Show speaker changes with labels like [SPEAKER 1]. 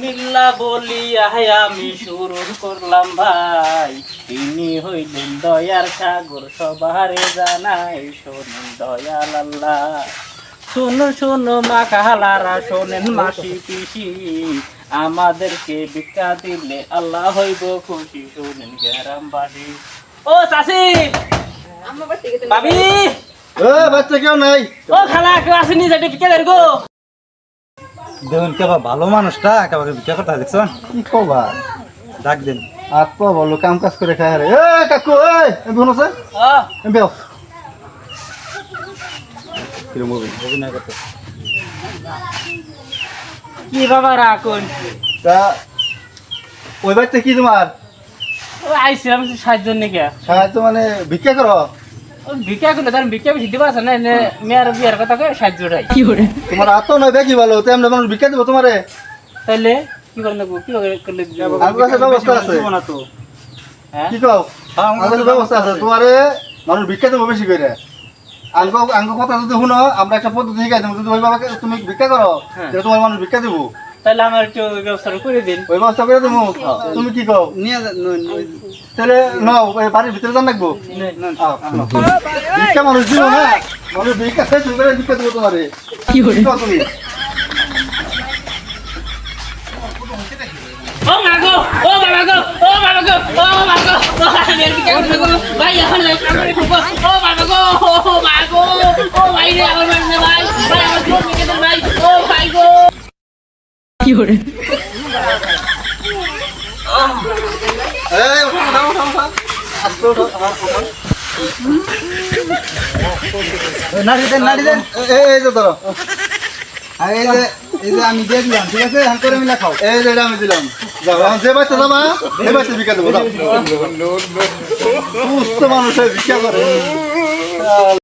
[SPEAKER 1] মিল্লা বলিয়া আমি শুরু করলাম ভাই। তিনি হইলেন দয়ার সাগর সবারে জানাই শোনেন দয়াল আল্লাহ। শুনো শুনো মা কাহালারা শোনেন মাসি পিসি। আমাদেরকে ভিক্ষা দিলে আল্লাহ হইব খুশি শোনেন গ্রামবাসী। ও চাষি ভাবি
[SPEAKER 2] এ বাচ্চা কেউ নাই?
[SPEAKER 1] ও খালা কেউ আসেনি যেটা ভিক্ষা দেন গো।
[SPEAKER 3] দেখুন কেবা ভালো মানুষটা একেবারে ভিক্ষা করতে হয় দেখছেন
[SPEAKER 2] কি কবা?
[SPEAKER 3] ডাক দিন।
[SPEAKER 2] আত্ম বলো কাম কাজ করে খায় রে এ কাকু আছে? আও কিরম হবে
[SPEAKER 3] অভিনয় করতে
[SPEAKER 1] কি বাবা রাখুন
[SPEAKER 2] তা ওই বাচ্চা কি তোমার?
[SPEAKER 1] ও আইছিলাম সাহায্য নাকি।
[SPEAKER 2] সাহায্য মানে ভিক্ষা করো?
[SPEAKER 1] ভিক্ষা করলে তার ভিক্ষা বেশি দিবা আছে না এনে মেয়ের বিয়ার কথা কয়ে সাহায্য উঠাই
[SPEAKER 2] তোমার আত্ম নয় দেখি ভালো তেমন মানুষ ভিক্ষা দিব তোমারে?
[SPEAKER 1] তাইলে কি করে নেব কি করে করলে
[SPEAKER 2] আমার কাছে ব্যবস্থা আছে।
[SPEAKER 3] না তো।
[SPEAKER 1] হ্যাঁ?
[SPEAKER 2] কি কও? আমার কাছে ব্যবস্থা আছে। তোমারে মানুষ ভিক্ষা দেবো বেশি করে। আঙ্গ আঙ্গ কথা যদি শুনো আমরা একটা পদ্ধতি শিখাই দেবো যদি ওই বাবাকে তুমি ভিক্ষা করো
[SPEAKER 1] হ্যাঁ।
[SPEAKER 2] তাহলে তোমার মানুষ ভিক্ষা দেবো।
[SPEAKER 1] তাহলে আমার একটু ব্যবস্থা করে দিন।
[SPEAKER 2] ওই ব্যবস্থা করে দেবো? তুমি কি কও?
[SPEAKER 3] নিয়ে
[SPEAKER 2] তাহলে নাও ওই বাড়ির ভিতরে যান। ভিক্ষা মানুষ দিব না? মানুষ ভিক্ষা শেষ হয়ে ভিক্ষা দেবো তোমারে। কি তুমি? এই যে
[SPEAKER 3] আমি দিয়ে দিলাম ঠিক আছে? হান করে মিলা খাও।
[SPEAKER 2] এই যে আমি দিলাম। যাও যে বাচ্চা যাবা এই বাচ্চা ভিক্ষা দেবো সুস্থ মানুষের ভিক্ষা করে।